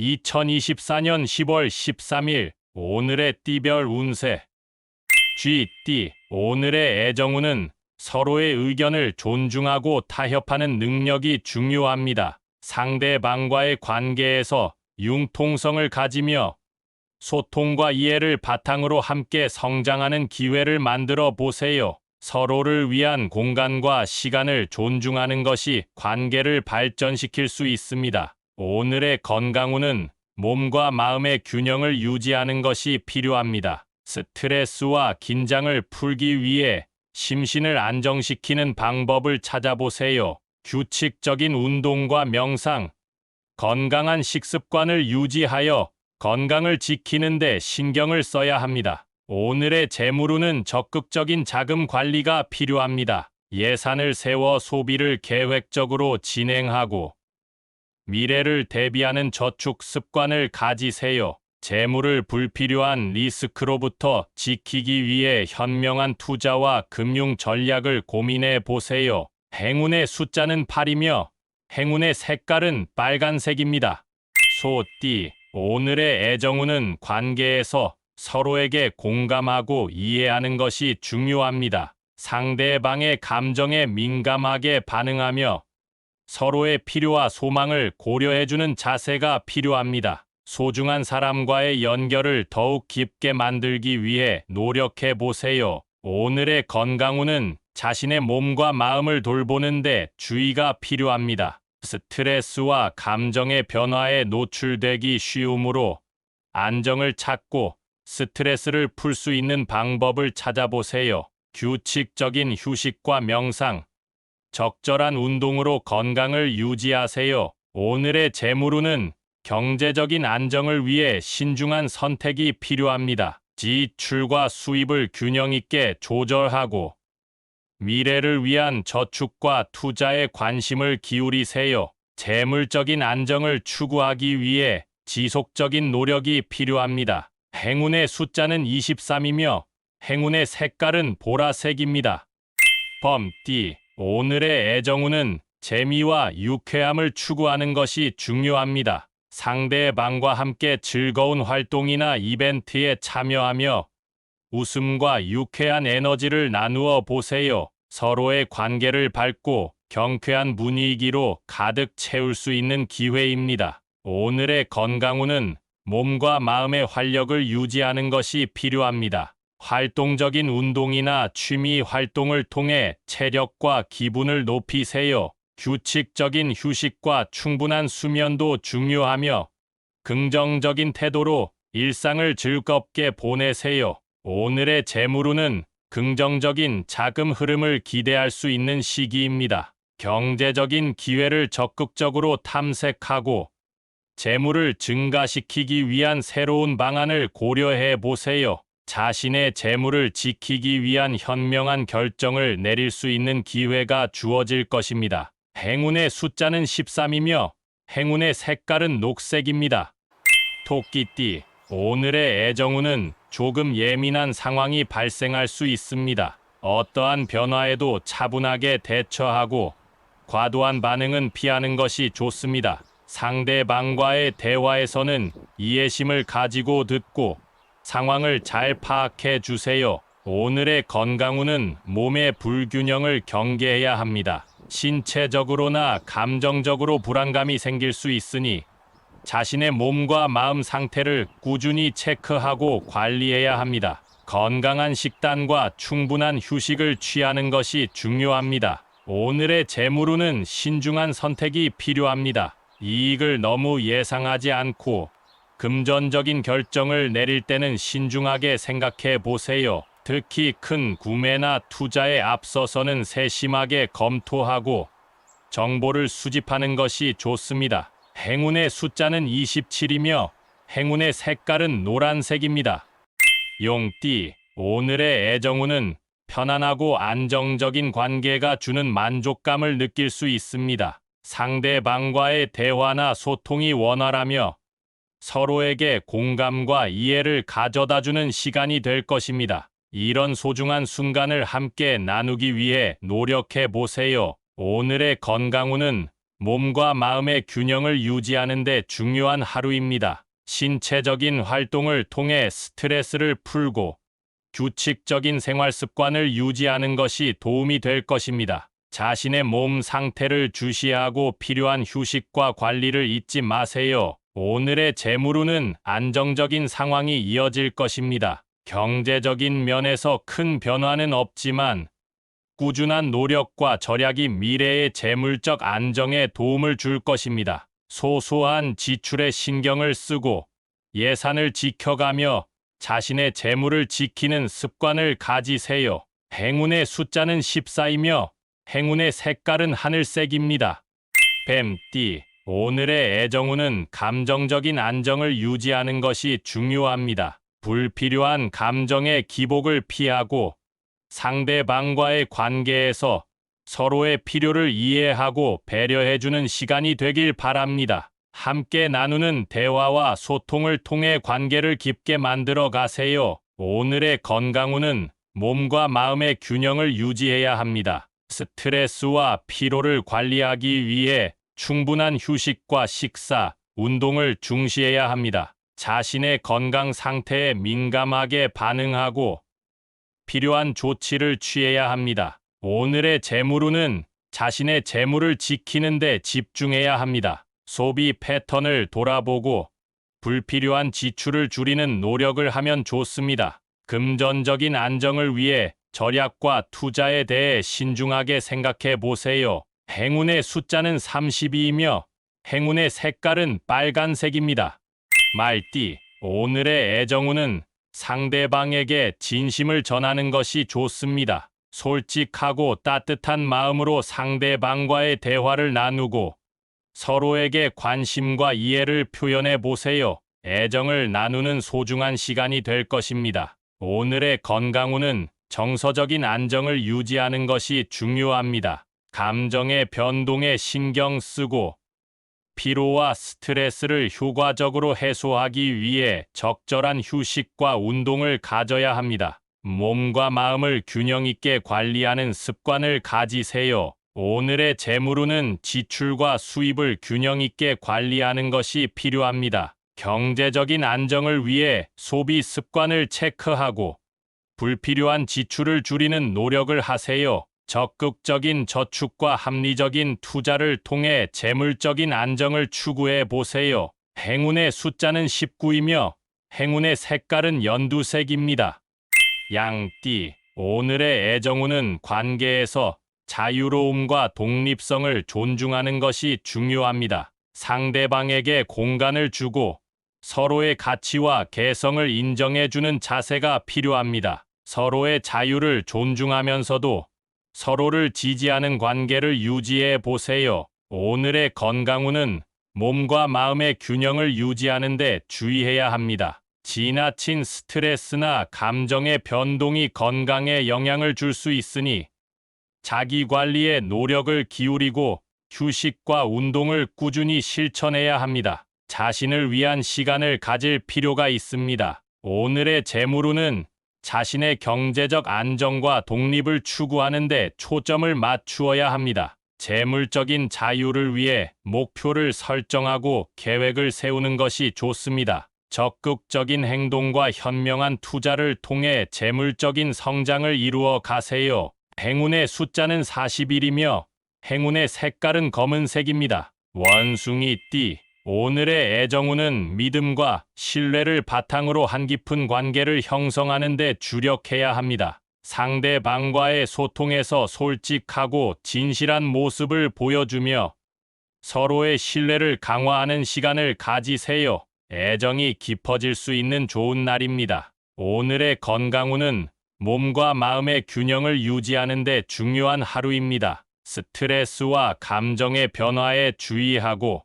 2024년 10월 13일 오늘의 띠별 운세 쥐띠 오늘의 애정운은 서로의 의견을 존중하고 타협하는 능력이 중요합니다. 상대방과의 관계에서 융통성을 가지며 소통과 이해를 바탕으로 함께 성장하는 기회를 만들어 보세요. 서로를 위한 공간과 시간을 존중하는 것이 관계를 발전시킬 수 있습니다. 오늘의 건강운은 몸과 마음의 균형을 유지하는 것이 필요합니다. 스트레스와 긴장을 풀기 위해 심신을 안정시키는 방법을 찾아보세요. 규칙적인 운동과 명상, 건강한 식습관을 유지하여 건강을 지키는데 신경을 써야 합니다. 오늘의 재물운은 적극적인 자금 관리가 필요합니다. 예산을 세워 소비를 계획적으로 진행하고 미래를 대비하는 저축 습관을 가지세요. 재물을 불필요한 리스크로부터 지키기 위해 현명한 투자와 금융 전략을 고민해 보세요. 행운의 숫자는 8이며 행운의 색깔은 빨간색입니다. 소띠, 오늘의 애정운은 관계에서 서로에게 공감하고 이해하는 것이 중요합니다. 상대방의 감정에 민감하게 반응하며 서로의 필요와 소망을 고려해주는 자세가 필요합니다. 소중한 사람과의 연결을 더욱 깊게 만들기 위해 노력해 보세요. 오늘의 건강운은 자신의 몸과 마음을 돌보는데 주의가 필요합니다. 스트레스와 감정의 변화에 노출되기 쉬우므로 안정을 찾고 스트레스를 풀 수 있는 방법을 찾아보세요. 규칙적인 휴식과 명상, 적절한 운동으로 건강을 유지하세요. 오늘의 재물운은 경제적인 안정을 위해 신중한 선택이 필요합니다. 지출과 수입을 균형 있게 조절하고 미래를 위한 저축과 투자에 관심을 기울이세요. 재물적인 안정을 추구하기 위해 지속적인 노력이 필요합니다. 행운의 숫자는 23이며 행운의 색깔은 보라색입니다. 범띠 오늘의 애정운은 재미와 유쾌함을 추구하는 것이 중요합니다. 상대방과 함께 즐거운 활동이나 이벤트에 참여하며 웃음과 유쾌한 에너지를 나누어 보세요. 서로의 관계를 밝고 경쾌한 분위기로 가득 채울 수 있는 기회입니다. 오늘의 건강운은 몸과 마음의 활력을 유지하는 것이 필요합니다. 활동적인 운동이나 취미 활동을 통해 체력과 기분을 높이세요. 규칙적인 휴식과 충분한 수면도 중요하며 긍정적인 태도로 일상을 즐겁게 보내세요. 오늘의 재물운은 긍정적인 자금 흐름을 기대할 수 있는 시기입니다. 경제적인 기회를 적극적으로 탐색하고 재물을 증가시키기 위한 새로운 방안을 고려해 보세요. 자신의 재물을 지키기 위한 현명한 결정을 내릴 수 있는 기회가 주어질 것입니다. 행운의 숫자는 13이며 행운의 색깔은 녹색입니다. 토끼띠, 오늘의 애정운은 조금 예민한 상황이 발생할 수 있습니다. 어떠한 변화에도 차분하게 대처하고 과도한 반응은 피하는 것이 좋습니다. 상대방과의 대화에서는 이해심을 가지고 듣고 상황을 잘 파악해 주세요. 오늘의 건강운은 몸의 불균형을 경계해야 합니다. 신체적으로나 감정적으로 불안감이 생길 수 있으니 자신의 몸과 마음 상태를 꾸준히 체크하고 관리해야 합니다. 건강한 식단과 충분한 휴식을 취하는 것이 중요합니다. 오늘의 재물운은 신중한 선택이 필요합니다. 이익을 너무 예상하지 않고 금전적인 결정을 내릴 때는 신중하게 생각해 보세요. 특히 큰 구매나 투자에 앞서서는 세심하게 검토하고 정보를 수집하는 것이 좋습니다. 행운의 숫자는 27이며 행운의 색깔은 노란색입니다. 용띠, 오늘의 애정운은 편안하고 안정적인 관계가 주는 만족감을 느낄 수 있습니다. 상대방과의 대화나 소통이 원활하며 서로에게 공감과 이해를 가져다 주는 시간이 될 것입니다. 이런 소중한 순간을 함께 나누기 위해 노력해 보세요. 오늘의 건강운은 몸과 마음의 균형을 유지하는 데 중요한 하루입니다. 신체적인 활동을 통해 스트레스를 풀고 규칙적인 생활 습관을 유지하는 것이 도움이 될 것입니다. 자신의 몸 상태를 주시하고 필요한 휴식과 관리를 잊지 마세요. 오늘의 재무로는 안정적인 상황이 이어질 것입니다. 경제적인 면에서 큰 변화는 없지만 꾸준한 노력과 절약이 미래의 재물적 안정에 도움을 줄 것입니다. 소소한 지출에 신경을 쓰고 예산을 지켜가며 자신의 재물을 지키는 습관을 가지세요. 행운의 숫자는 14이며 행운의 색깔은 하늘색입니다. 뱀띠, 오늘의 애정운은 감정적인 안정을 유지하는 것이 중요합니다. 불필요한 감정의 기복을 피하고 상대방과의 관계에서 서로의 필요를 이해하고 배려해주는 시간이 되길 바랍니다. 함께 나누는 대화와 소통을 통해 관계를 깊게 만들어 가세요. 오늘의 건강운은 몸과 마음의 균형을 유지해야 합니다. 스트레스와 피로를 관리하기 위해 충분한 휴식과 식사, 운동을 중시해야 합니다. 자신의 건강 상태에 민감하게 반응하고 필요한 조치를 취해야 합니다. 오늘의 재물운은 자신의 재물을 지키는 데 집중해야 합니다. 소비 패턴을 돌아보고 불필요한 지출을 줄이는 노력을 하면 좋습니다. 금전적인 안정을 위해 절약과 투자에 대해 신중하게 생각해 보세요. 행운의 숫자는 32이며 행운의 색깔은 빨간색입니다. 말띠, 오늘의 애정운은 상대방에게 진심을 전하는 것이 좋습니다. 솔직하고 따뜻한 마음으로 상대방과의 대화를 나누고 서로에게 관심과 이해를 표현해 보세요. 애정을 나누는 소중한 시간이 될 것입니다. 오늘의 건강운은 정서적인 안정을 유지하는 것이 중요합니다. 감정의 변동에 신경 쓰고 피로와 스트레스를 효과적으로 해소하기 위해 적절한 휴식과 운동을 가져야 합니다. 몸과 마음을 균형 있게 관리하는 습관을 가지세요. 오늘의 재물운은 지출과 수입을 균형 있게 관리하는 것이 필요합니다. 경제적인 안정을 위해 소비 습관을 체크하고 불필요한 지출을 줄이는 노력을 하세요. 적극적인 저축과 합리적인 투자를 통해 재물적인 안정을 추구해 보세요. 행운의 숫자는 19이며 행운의 색깔은 연두색입니다. 양띠, 오늘의 애정운은 관계에서 자유로움과 독립성을 존중하는 것이 중요합니다. 상대방에게 공간을 주고 서로의 가치와 개성을 인정해주는 자세가 필요합니다. 서로의 자유를 존중하면서도 서로를 지지하는 관계를 유지해 보세요. 오늘의 건강운은 몸과 마음의 균형을 유지하는 데 주의해야 합니다. 지나친 스트레스나 감정의 변동이 건강에 영향을 줄 수 있으니 자기 관리에 노력을 기울이고 휴식과 운동을 꾸준히 실천해야 합니다. 자신을 위한 시간을 가질 필요가 있습니다. 오늘의 재물운은 자신의 경제적 안정과 독립을 추구하는 데 초점을 맞추어야 합니다. 재물적인 자유를 위해 목표를 설정하고 계획을 세우는 것이 좋습니다. 적극적인 행동과 현명한 투자를 통해 재물적인 성장을 이루어 가세요. 행운의 숫자는 41이며 행운의 색깔은 검은색입니다. 원숭이 띠 오늘의 애정운은 믿음과 신뢰를 바탕으로 한 깊은 관계를 형성하는 데 주력해야 합니다. 상대방과의 소통에서 솔직하고 진실한 모습을 보여주며 서로의 신뢰를 강화하는 시간을 가지세요. 애정이 깊어질 수 있는 좋은 날입니다. 오늘의 건강운은 몸과 마음의 균형을 유지하는 데 중요한 하루입니다. 스트레스와 감정의 변화에 주의하고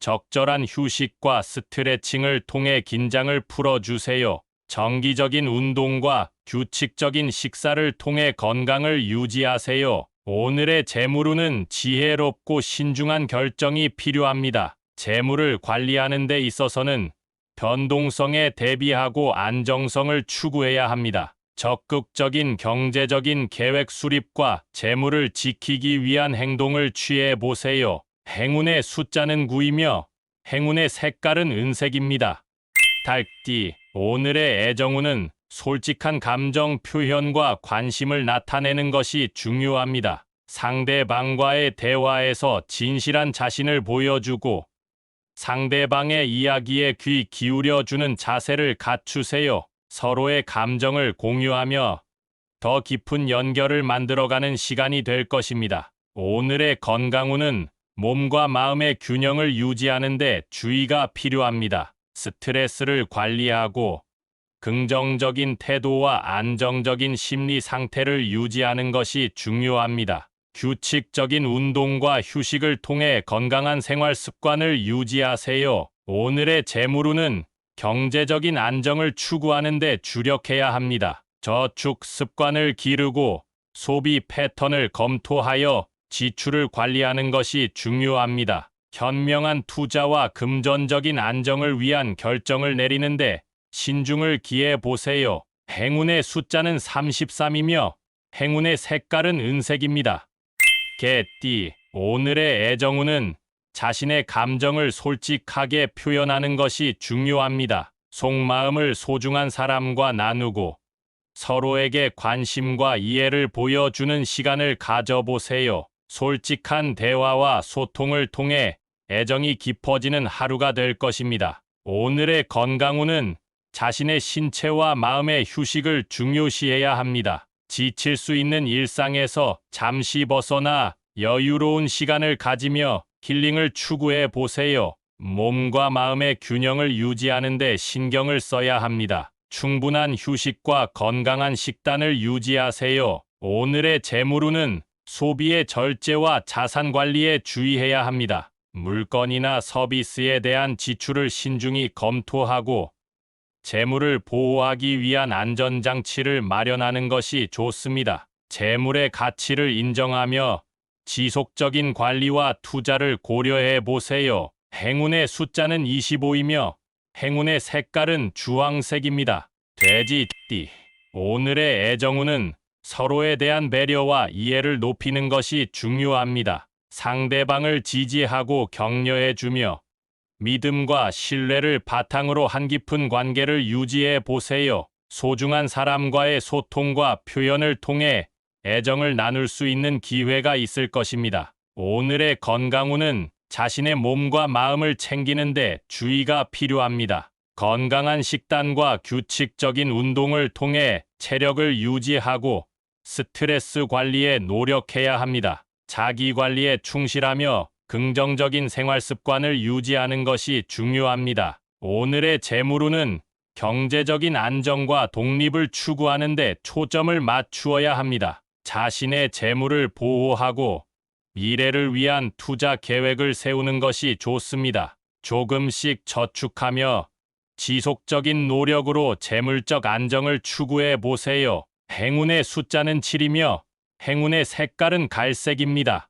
적절한 휴식과 스트레칭을 통해 긴장을 풀어주세요. 정기적인 운동과 규칙적인 식사를 통해 건강을 유지하세요. 오늘의 재물운은 지혜롭고 신중한 결정이 필요합니다. 재물을 관리하는 데 있어서는 변동성에 대비하고 안정성을 추구해야 합니다. 적극적인 경제적인 계획 수립과 재물을 지키기 위한 행동을 취해 보세요. 행운의 숫자는 9이며 행운의 색깔은 은색입니다. 달띠, 오늘의 애정운은 솔직한 감정 표현과 관심을 나타내는 것이 중요합니다. 상대방과의 대화에서 진실한 자신을 보여주고 상대방의 이야기에 귀 기울여주는 자세를 갖추세요. 서로의 감정을 공유하며 더 깊은 연결을 만들어가는 시간이 될 것입니다. 오늘의 건강운은 몸과 마음의 균형을 유지하는 데 주의가 필요합니다. 스트레스를 관리하고 긍정적인 태도와 안정적인 심리 상태를 유지하는 것이 중요합니다. 규칙적인 운동과 휴식을 통해 건강한 생활 습관을 유지하세요. 오늘의 재물운은 경제적인 안정을 추구하는 데 주력해야 합니다. 저축 습관을 기르고 소비 패턴을 검토하여 지출을 관리하는 것이 중요합니다. 현명한 투자와 금전적인 안정을 위한 결정을 내리는데 신중을 기해 보세요. 행운의 숫자는 33이며 행운의 색깔은 은색입니다. 개띠, 오늘의 애정운은 자신의 감정을 솔직하게 표현하는 것이 중요합니다. 속마음을 소중한 사람과 나누고 서로에게 관심과 이해를 보여주는 시간을 가져보세요. 솔직한 대화와 소통을 통해 애정이 깊어지는 하루가 될 것입니다. 오늘의 건강운은 자신의 신체와 마음의 휴식을 중요시해야 합니다. 지칠 수 있는 일상에서 잠시 벗어나 여유로운 시간을 가지며 힐링을 추구해 보세요. 몸과 마음의 균형을 유지하는 데 신경을 써야 합니다. 충분한 휴식과 건강한 식단을 유지하세요. 오늘의 재물운은 소비의 절제와 자산 관리에 주의해야 합니다. 물건이나 서비스에 대한 지출을 신중히 검토하고 재물을 보호하기 위한 안전장치를 마련하는 것이 좋습니다. 재물의 가치를 인정하며 지속적인 관리와 투자를 고려해 보세요. 행운의 숫자는 25이며 행운의 색깔은 주황색입니다. 돼지 띠. 오늘의 애정운은 서로에 대한 배려와 이해를 높이는 것이 중요합니다. 상대방을 지지하고 격려해 주며 믿음과 신뢰를 바탕으로 한 깊은 관계를 유지해 보세요. 소중한 사람과의 소통과 표현을 통해 애정을 나눌 수 있는 기회가 있을 것입니다. 오늘의 건강운은 자신의 몸과 마음을 챙기는데 주의가 필요합니다. 건강한 식단과 규칙적인 운동을 통해 체력을 유지하고 스트레스 관리에 노력해야 합니다. 자기 관리에 충실하며 긍정적인 생활 습관을 유지하는 것이 중요합니다. 오늘의 재물운은 경제적인 안정과 독립을 추구하는 데 초점을 맞추어야 합니다. 자신의 재물을 보호하고 미래를 위한 투자 계획을 세우는 것이 좋습니다. 조금씩 저축하며 지속적인 노력으로 재물적 안정을 추구해 보세요. 행운의 숫자는 7이며 행운의 색깔은 갈색입니다.